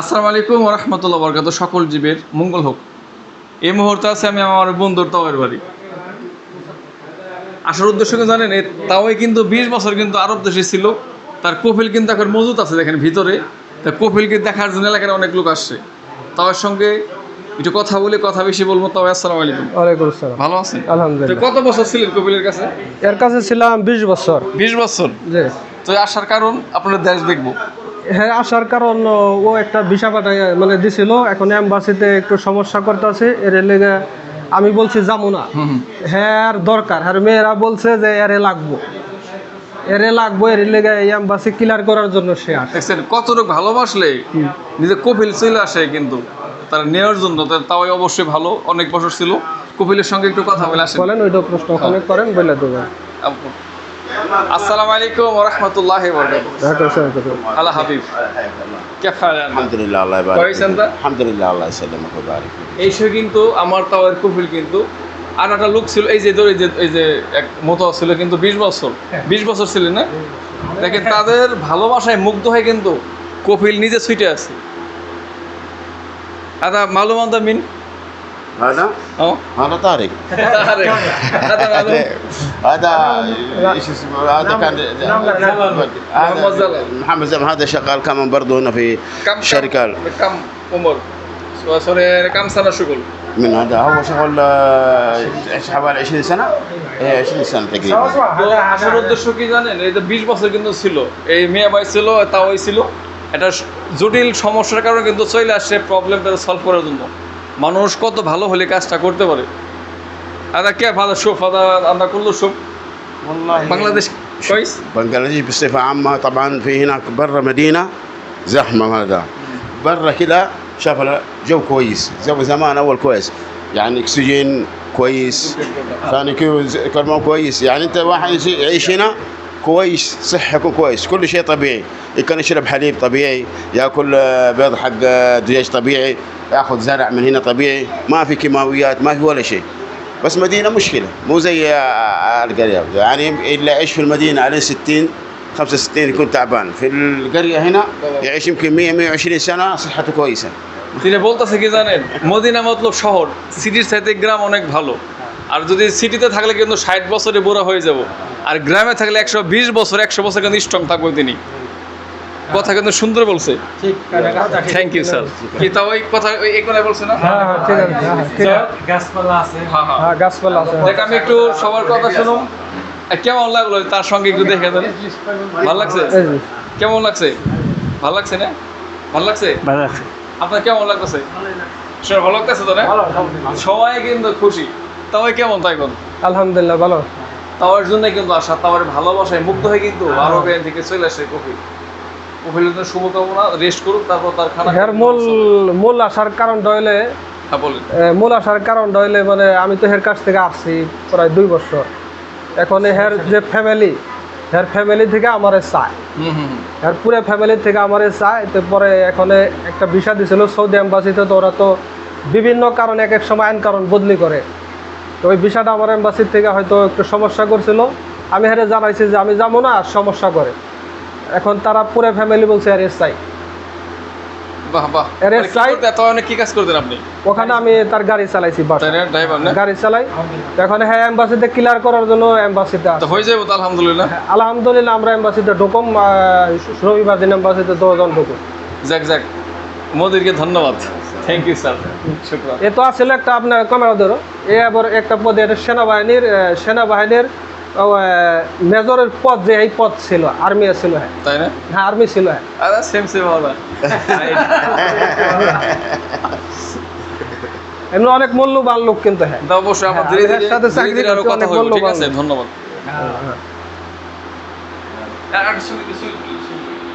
আসসালামু আলাইকুম রহমতুল্লাহ বরকাত সকল জীবের মঙ্গল হোক। এই মুহূর্তে আছে আমি আমার বন্ধুর তাওয়ের বাড়ি। আসার উদ্দেশ্য জানেন? এ তাওয়াই কিন্তু বিশ বছর কিন্তু আরব দেশে ছিল। তার কপিল কিন্তু এখন মজুত আছে দেখেন ভিতরে। তা কপিলকে দেখার জন্য এলাকার অনেক লোক আসছে। তাওয়ার সঙ্গে একটু কথা বলে কথা বেশি বলব। তাও আসসালামু আলাইকুম। ওয়ালাইকুম আসসালাম। ভালো আছেন? আলহামদুলিল্লাহ। কত বছর ছিলেন কপিলের কাছে? এর কাছে ছিলাম বিশ বছর। বিশ বছর? যে তো আসার কারণ আপনার দেশ দেখব। হ্যাঁ আসার কারণ ও একটা ভিসা পাঠায় মানে দিছিল এখন এম্বাসিতে একটু সমস্যা করতেছে এর লেগে আমি বলছি যাব না। হ্যাঁ দরকার আর মেয়েরা বলছে যে এরে লাগবো। এরে লাগবো এর লেগে এই এম্বাসি ক্লিয়ার করার জন্য সে আসে। কতটুকু ভালোবাসলে নিজে কপিল চলে আসে কিন্তু তার নেওয়ার জন্য তাও অবশ্যই ভালো অনেক বছর ছিল। কপিলের সঙ্গে একটু কথা বলে আসেন। বলেন ওইটা প্রশ্ন ওখানে করেন বলে দেবেন আর একটা লোক ছিল এই যে এই যে মতো ছিল কিন্তু বিশ বছর। বিশ বছর না? তাদের ভালোবাসায় মুগ্ধ হয় কিন্তু কফিল নিজে ছুটে আছে আদা মালুম মিন? هذا ও هذا طارق আরে, আদা মালুম هذا ايش اسمه هذا كان محمد زلال. هذا محمد زلال هذا شغال كمان برضه هنا في كم شركه كم عمر سوري كم سنة شغل من هذا هو شغل آه، ايش حوالي 20 سنه؟ ايه 20 سنه تقريبا তো আসার উদ্দেশ্য কি জানেন এই যে বিশ বছর কিন্তু ছিল এই মেয়ে ভাই ছিল তাওই ছিল একটা স- জটিল সমস্যার কারণে কিন্তু চলে আসছে প্রবলেমটা সলভ করার জন্য মানুষ কত ভালো হলে কাজটা করতে পারে আদা কে ফাদা শোফ আদা আমরা করলো শোফ والله বাংলাদেশ كويس بنغلاديش بصفة عامة طبعا في هناك برا مدينة زحمة هذا برا كده شاف الجو كويس جو زمان أول كويس يعني أكسجين كويس ثاني كيو- كمان كويس يعني أنت واحد يجي- يعيش هنا كويس صحة يكون كويس كل شيء طبيعي كان يشرب حليب طبيعي ياكل آه، بيض حق آه، دجاج طبيعي ياخذ زرع من هنا طبيعي ما في كيماويات ما في ولا شيء بس مدينة مشكلة مو زي آه، القرية يعني اللي يعيش في المدينة عليه 60 65 يكون تعبان في القرية هنا يعيش يمكن 100 120 سنة صحته كويسة তিনি বলতেছে কি জানেন মদিনা মতলব শহর সিটির চাইতে গ্রাম অনেক ভালো আর যদি সিটিতে থাকলে কিন্তু ষাট বছরে বুড়া হয়ে যাব। আর গ্রামে থাকলে একশো বিশ বছর একশো বছর কিন্তু স্ট্রং থাকবে তিনি। কথা কিন্তু সুন্দর বলছে। থ্যাংক ইউ স্যার কি তাও ওই কথা ওই এই কথাই বলছে না? হ্যাঁ হ্যাঁ ঠিক আছে হ্যাঁ, ঠিক আছে। হ্যাঁ, হ্যাঁ। হ্যাঁ গাছপালা আছে। দেখ আমি একটু সবার কথা শুনুন। কেমন লাগল তার সঙ্গে একটু দেখে দেন? ভালো লাগছে? কেমন লাগছে? ভালো লাগছে না? ভালো লাগছে? আপনার কেমন লাগতেছে? ভালো লাগতেছে তো না? সবাই কিন্তু খুশি। তাও কেমন তাই কোন আলহামদুলিল্লাহ ভালো। তাওয়ার জন্য কিন্তু আশা তাওয়ার ভালোবাসায় মুগ্ধ হয়ে কিন্তু আরও ব্যাংক থেকে চলে আসে কফি। কফিলের জন্য শুভকামনা রেস্ট করুক তারপর তার খানা এর মূল মূল আসার কারণ ডয়লে হ্যাঁ মূল আসার কারণ ডয়লে মানে আমি তো হের কাছ থেকে আসছি প্রায় দুই বছর। এখন হের যে ফ্যামিলি হের ফ্যামিলি থেকে আমারে চায়। হুম। পুরো ফ্যামিলি থেকে আমারে চায় তারপরে এখানে একটা ভিসা দিছিল সৌদি এম্বাসিতে তো ওরা তো বিভিন্ন কারণে এক এক সময় আইন কারণ বদলি করে। তো ওই ভিসাটা আমার এম্বাসির থেকে হয়তো একটু সমস্যা করছিল। আমি হেরে জানাইছি যে আমি যাব না আর সমস্যা করে। এখন তারা পুরো ফ্যামিলি বলছে আর এস চাই বাহ বাহ। অনেক কি কাজ করতেন আপনি? ওখানে আমি তার গাড়ি চালাইছি বাস। গাড়ি চালাই। এখন হ্যাঁ এম্বাসিতে ক্লিয়ার করার জন্য এম্বাসিতে হয়ে যাবে আলহামদুলিল্লাহ। আলহামদুলিল্লাহ আমরা এম্বাসিতে ঢুকুম রবিবার দিন এম্বাসিতে দশজন ঢুকুম। যাক যাক। মোদিরকে ধন্যবাদ। থ্যাংক ইউ স্যার এ তো আসলে একটা আপনার ক্যামেরা ধরো। এ আবার একটা পদে সেনাবাহিনীর সেনাবাহিনীর মেজরের পদ যে এই পদ ছিল আর্মি ছিল। হ্যাঁ তাই না? হ্যাঁ আর্মি ছিল। হ্যাঁ সেম সেম এমনি অনেক মূল্যবান লোক কিন্তু হ্যাঁ। অবশ্যই আমার হ্যাঁ, ধীরে ধীরে সাথে চাকরি আরও কথা হবে ঠিক আছে ধন্যবাদ। হ্যাঁ। আর ছবি- ছবি-